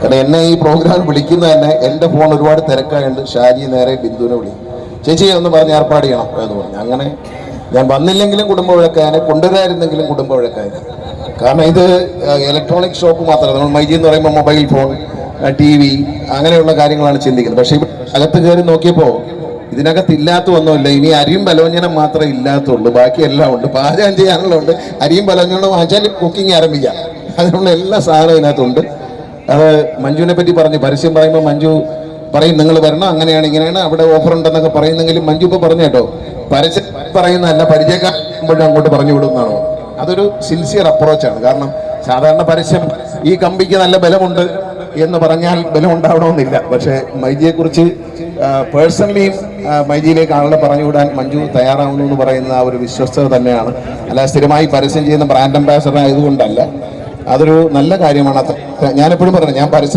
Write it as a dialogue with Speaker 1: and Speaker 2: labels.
Speaker 1: കാരണം എന്നെ ഈ പ്രോഗ്രാം വിളിക്കുന്ന തന്നെ എന്റെ ഫോൺ ഒരുപാട് തിരക്കായുണ്ട്. ഷാജി നേരെ ബിന്ദുവിനെ വിളിക്കും. ചേച്ചി ഒന്ന് പറഞ്ഞ് ഏർപ്പാട് ചെയ്യണം എന്ന് പറഞ്ഞു. അങ്ങനെ ഞാൻ വന്നില്ലെങ്കിലും കുടുംബ വഴക്കായ കൊണ്ടുവരായിരുന്നെങ്കിലും കുടുംബ വഴക്കായ കാരണം ഇത് ഇലക്ട്രോണിക് ഷോപ്പ് മാത്രമല്ല. നമ്മൾ മൈജി എന്ന് പറയുമ്പോൾ മൊബൈൽ ഫോൺ ടി വി അങ്ങനെയുള്ള കാര്യങ്ങളാണ് ചിന്തിക്കുന്നത്. പക്ഷേ അകത്ത് കയറി നോക്കിയപ്പോൾ ഇതിനകത്ത് ഇല്ലാത്ത ഒന്നുമില്ല. ഇനി അരിയും ബലോഞ്ഞനം മാത്രമേ ഇല്ലാത്തുള്ളൂ. ബാക്കി എല്ലാം ഉണ്ട്. പാചകം ചെയ്യാനുള്ള ഉണ്ട് അരിയും ബലോഞ്ഞനും വാങ്ങിച്ചാൽ കുക്കിംഗ് ആരംഭിക്കാം. അതിനുള്ള എല്ലാ സാധനവും ഇതിനകത്തുണ്ട്. അത് മഞ്ജുവിനെ പറ്റി പറഞ്ഞു. പരസ്യം പറയുമ്പോൾ മഞ്ജു പറയും നിങ്ങൾ വരണം? അങ്ങനെയാണ് ഇങ്ങനെയാണ്. അവിടെ ഓഫർ ഉണ്ടെന്നൊക്കെ പറയുന്നെങ്കിലും മഞ്ജു ഇപ്പോൾ പറഞ്ഞു കേട്ടോ. പരസ്യം പറയുന്നതല്ല പരിചയക്കാരുമ്പോഴും അങ്ങോട്ട് പറഞ്ഞു വിടുന്നതാണോ അതൊരു സിൻസിയർ അപ്രോച്ചാണ് കാരണം സാധാരണ പരസ്യം ഈ കമ്പിക്ക് നല്ല ബലമുണ്ട് എന്ന് പറഞ്ഞാൽ ബലം ഉണ്ടാവണമെന്നില്ല പക്ഷേ മൈജിയെക്കുറിച്ച് പേഴ്സണലിയും മൈജിയിലേക്ക് ആളുകളെ പറഞ്ഞുവിടാൻ മഞ്ജു തയ്യാറാവുന്നു എന്ന് പറയുന്ന ആ ഒരു വിശ്വസ്തത തന്നെയാണ്. അല്ല സ്ഥിരമായി പരസ്യം ചെയ്യുന്ന ബ്രാൻഡ് അംബാസഡർ ആയതുകൊണ്ടല്ല. അതൊരു നല്ല കാര്യമാണ്. അത്ര ഞാനെപ്പോഴും പറഞ്ഞു ഞാൻ പരസ്യം